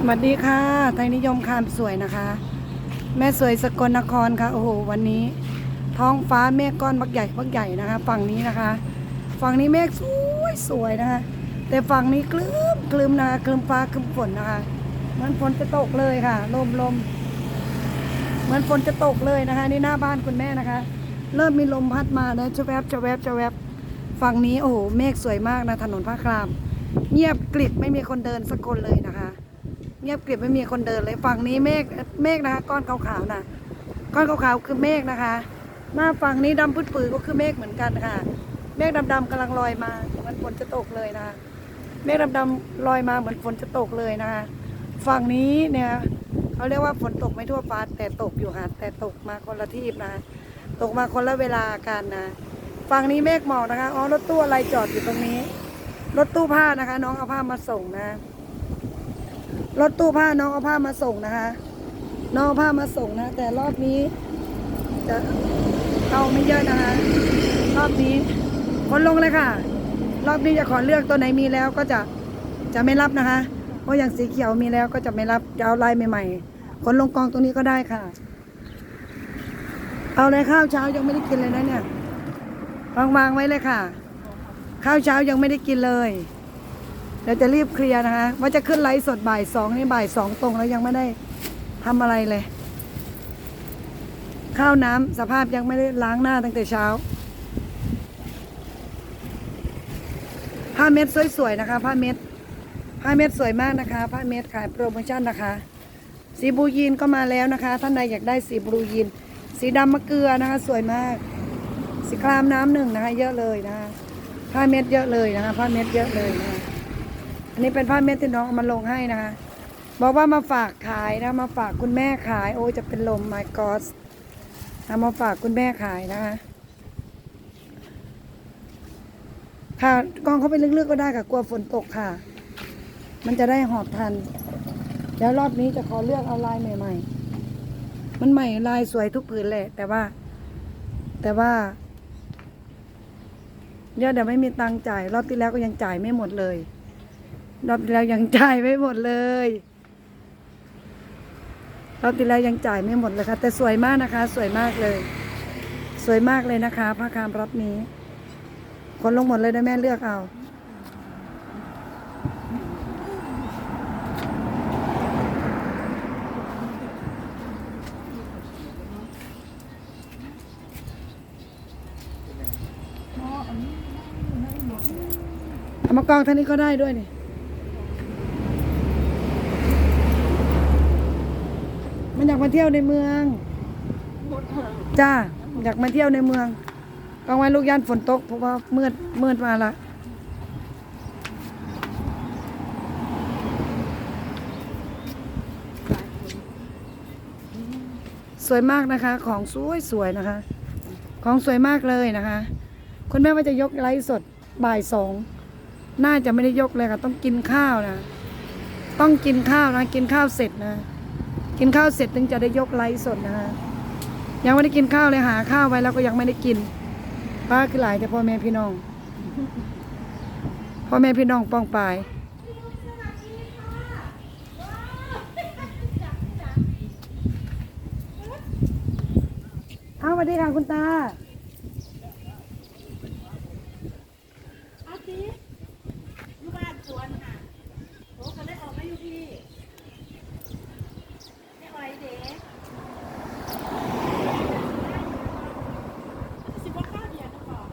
สวัสดีค่ะ ไทยนิยมคามสวยนะคะ แม่สวยสกลนครค่ะ โอ้โห วันนี้ ท้องฟ้าเมฆก้อนบักใหญ่บักใหญ่นะคะ ฝั่งนี้นะคะ ฝั่งนี้เมฆสวยสวยนะคะ แต่ฝั่งนี้คลืมคลืมนะคะคลืมฟ้าคลืมฝนนะคะ เหมันฝนจะตกเลยค่ะ ลมลมเหมือนฝนจะตกเลยนะคะ นี่หน้าบ้านคุณแม่นะคะ เริ่มมีลมพัดมานะชะแวบชะแวบชะแวบฝั่งนี้โอ้โห เมฆสวยมากนะ ถนนพระคราม เงียบกริบไม่มีคนเดินสักคนเลยนะคะ เงียบกริบไม่มีคนเดินเลยฝั่งนี้เมฆเมฆนะคะ ก้อนขาวๆนะก้อนขาวๆคือเมฆนะคะหน้าฝั่งนี้ดำปื้ดๆก็คือเมฆเหมือนกันค่ะ เมฆดำๆกำลังลอยมาเหมือนฝนจะตกเลยนะคะเมฆดำๆลอยมาเหมือนฝนจะตกเลยนะคะฝั่งนี้เนี่ยเขาเรียกว่าฝนตกไม่ทั่วฟ้าแต่ตกอยู่ค่ะแต่ตกมาคนละที่นะ ตกมาคนละเวลากันนะฝั่งนี้เมฆหมอกนะคะอ๋อรถตู้อะไรจอดอยู่ตรงนี้ รถตู้ผ้านะคะ น้องเอาผ้ามาส่งนะ รถตู้ผ้าน้องเอาผ้ามาส่งนะคะ น้องเอาผ้ามาส่งนะ แต่รอบนี้ จะเอาไม่เยอะนะคะ รอบนี้คนลงเลยค่ะ รอบนี้จะขอเลือกตัวไหนมีแล้วก็จะจะไม่รับนะคะ เพราะอย่างสีเขียวมีแล้วก็จะไม่รับจะเอาลายใหม่ๆคนลงกองตรงนี้ก็ได้ค่ะ เอาเลยข้าวเช้ายังไม่ได้กินเลยนะเนี่ยวางวางๆไว้เลยค่ะ ข้าวเช้ายังไม่ได้กินเลย เดี๋ยวจะรีบเคลียร์นะคะ ว่าจะขึ้นไลฟ์สดบ่ายสองนี่บ่ายสองตรงแล้วยังไม่ได้ทำอะไรเลย ข้าวน้ำสภาพยังไม่ได้ล้างหน้าตั้งแต่เช้าผ้าเม็ดสวยๆนะคะ ผ้าเม็ดผ้าเม็ดสวยมากนะคะ ผ้าเม็ดขายโปรโมชั่นนะคะ สีบูยีนก็มาแล้วนะคะ ท่านใดอยากได้สีบูยีน สีดำมะเกลือนะคะ สวยมาก สีครามน้ำหนึ่งนะคะ เยอะเลยนะคะผ้าเม็ดเยอะเลยนะคะ ผ้าเม็ดเยอะเลยนะคะ อันนี้เป็นผ้าเม็ดที่น้องเอามาลงให้นะคะบอกว่ามาฝากขายนะ มาฝากคุณแม่ขาย โอ้จะเป็นลม my god เอามาฝากคุณแม่ขายนะคะค่ะกองเข้าไปลึกๆก็ได้ค่ะกลัวฝนตกค่ะ มันจะได้หอบทันเดี๋ยวรอบนี้จะขอเลือกเอาลายใหม่ ๆ มันใหม่ลายสวยทุกผืนแหละแต่ว่า แต่ว่าเดี๋ยวเดี๋ยวไม่มีตังค์จ่าย รอบที่แล้วก็ยังจ่ายไม่หมดเลย รอบที่แล้วยังจ่ายไม่หมดเลยรอบที่แล้วยังจ่ายไม่หมดเลยค่ะ แต่สวยมากนะคะ สวยมากเลย สวยมากเลยนะคะผ้าคามรอบนี้คนลงหมดเลยนะแม่เลือกเอาเอามากองท่างนี้ก็ได้ด้วยนี่ มันอยากมาเที่ยวในเมืองจ้าอยากมาเที่ยวในเมืองกองไว้ลูกย่านฝนตกเพราะว่ามืดมืดมาละสวยมากนะคะ ของสวยสวยนะคะ ของสวยมากเลยนะคะคุณแม่ว่าจะยกไลฟ์สดบ่ายสองน่าจะไม่ได้ยกเลยค่ะ ต้องกินข้าวนะ ต้องกินข้าวนะ กินข้าวเสร็จนะ กินข้าวเสร็จถึงจะได้ยกไลฟ์สดนะคะยังไม่ได้กินข้าวเลยหาข้าวไว้แล้วก็ยังไม่ได้กิน ป้าคือหลายแต่พ่อแม่พี่น้องพ่อแม่พี่น้องป้องปายเอาสวัสดีค่ะคุณตาอาทิตย์อยู่บ้านสวนค่ะโอ้ก็ได้ออกมาอยู่พี่ไม่ไหวเด็กสิบว่าข้าวเดียวนะก่อน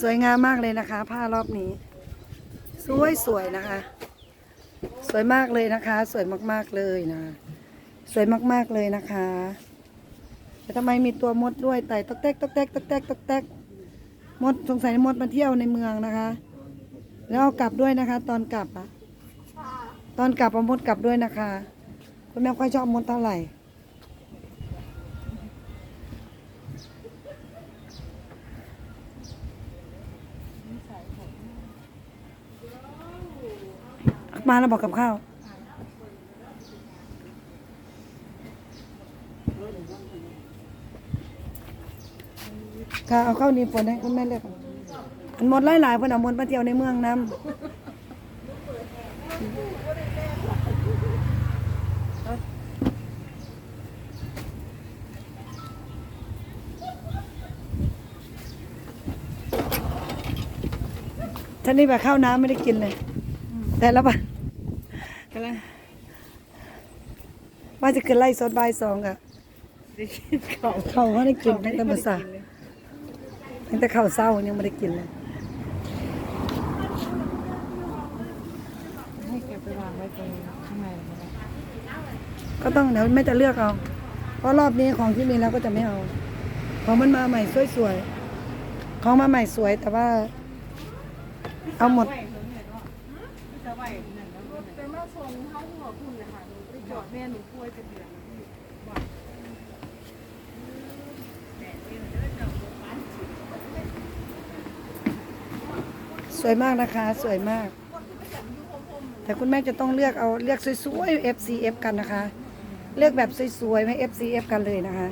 สวยงามมากเลยนะคะ ผ้ารอบนี้ สวยสวยนะคะ สวยมากเลยนะคะ สวยมากๆเลยนะสวยมากๆเลยนะคะแต่ทำไมมีตัวมดด้วยไต่ตอกแตกตอกแตกตอกแตกตอกแตกมดสงสัยมดมาเที่ยวในเมืองนะคะ แล้วเอากลับด้วยนะคะ ตอนกลับอะตอนกลับเอามดกลับด้วยนะคะ คุณแม่ค่อยชอบมดเท่าไหร่ มาแล้วบอกกับข้าวค่ะเอาข้าวหนีฝนให้คุณแม่เลือกอันหมดหลายๆเพิ่นเอาหมดมาเที่ยวในเมืองนํท่านนี่แบบข้าวน้ำไม่ได้กินเลย แต่ละวัน กำลังว่าจะขึ้นไล่สดบ่ายสองอะได้กินข้าวเขาเขาได้กินตั้งแต่มื้อเช้าตั้งแต่ข้าวเช้ายังไม่ได้กินเลยให้แกไปวางไว้ตรงข้างในมันก็ต้องเดี๋ยวไม่จะเลือกเอา เพราะรอบนี้ของที่มีแล้วก็จะไม่เอา ของมันมาใหม่สวยๆของมาใหม่สวยแต่ว่า เอาหมดจะ เป็นมาส่งเข้าหัวคุณเลยค่ะหนูไปจอดแม่หนูป่วยเป็นเดือนสวยมากนะคะ สวยมาก แต่คุณแม่จะต้องเลือกเอาเลือกสวยๆ FCF กันนะคะ เลือกแบบสวยๆไม่ FCF กันเลยนะคะ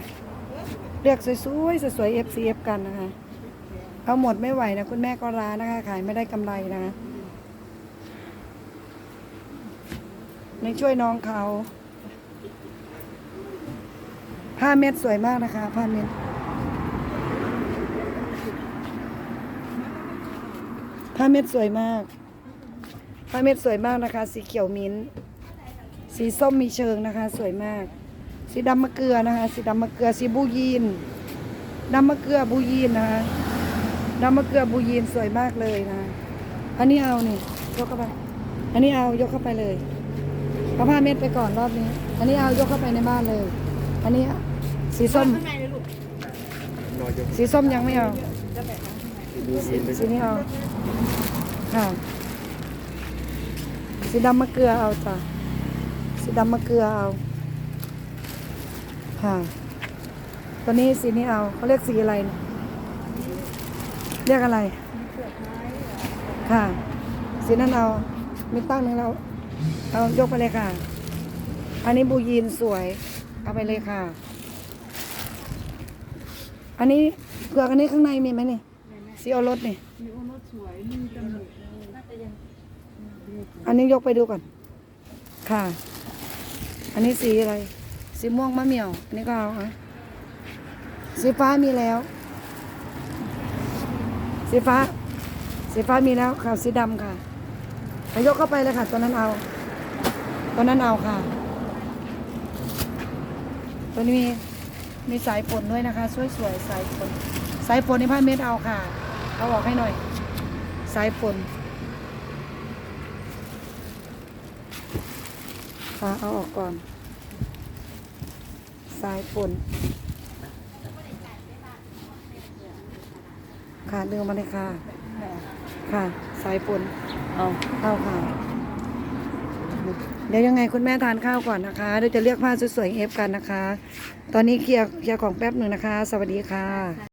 เลือกสวยๆสวยๆ FCF กันนะคะ เอาหมดไม่ไหวนะ คุณแม่ก็ร้านนะคะ ขายไม่ได้กำไรนะคะ ในช่วยน้องเขาผ้าเม็ดสวยมากนะคะ ผ้าเม็ดผ้าเม็ดสวยมาก ผ้าเม็ดสวยมากนะคะ สีเขียวมิ้น สีส้มมีเชิงนะคะ สวยมาก สีดำมะเกลือนะคะ สีดำมะเกลือ สีบูยีนดำมะเกลือบูยีนนะคะดำมะเกลือบูยีนสวยมากเลยนะ อันนี้เอานี่ยกเข้าไป อันนี้เอายกเข้าไปเลย เอาผ้าเม็ดไปก่อนรอบนี้ อันนี้เอายกเข้าไปในบ้านเลย อันนี้สีส้ม ข้างในเลยลูกสีส้มยังไม่เอาจะแบกข้างในสีสีนี้เอาค่ะสีดำมะเกลือเอาจ้ะสีดำมะเกลือเอาค่ะตัวนี้สีนี้เอาเขาเรียกสีอะไรเนี่ยเรียกอะไรค่ะ สีนั้นเอา มีตั้งหนึ่งแล้ว เอายกไปเลยค่ะ อันนี้บูยีนสวย เอาไปเลยค่ะ อันนี้เผือกอันนี้ข้างในมีไหมนี่สีโอรสนี่มีโอโนสวยมีจมูกน่าจะยังอันนี้ยกไปดูก่อน ค่ะ อันนี้สีอะไร สีม่วงมะเหมี่ยว อันนี้ก็เอาอะสีฟ้ามีแล้ว สีฟ้า สีฟ้ามีแล้วค่ะ สีดำค่ะเอายกเข้าไปเลยค่ะตัวนั้นเอา ตัวนั้นเอาค่ะ ตัวนี้มีมีสายฝนด้วยนะคะ สวยๆสายฝนสายฝนนี่ผ้าเม็ดเอาค่ะเอาออกให้หน่อย สายฝนค่ะเอาออกก่อน สายฝนค่ะเดึงมาเลยค่ะ ค่ะ สายฝนเอาเอาค่ะ ดี๋ยวยังไงคุณแม่ทานข้าวก่อนนะคะเดี๋ยวจะเรียกผ้าสวยๆเอฟกันนะคะ ตอนนี้เคลียร์เคลียร์ของแป๊บหนึ่งนะคะ สวัสดีค่ะ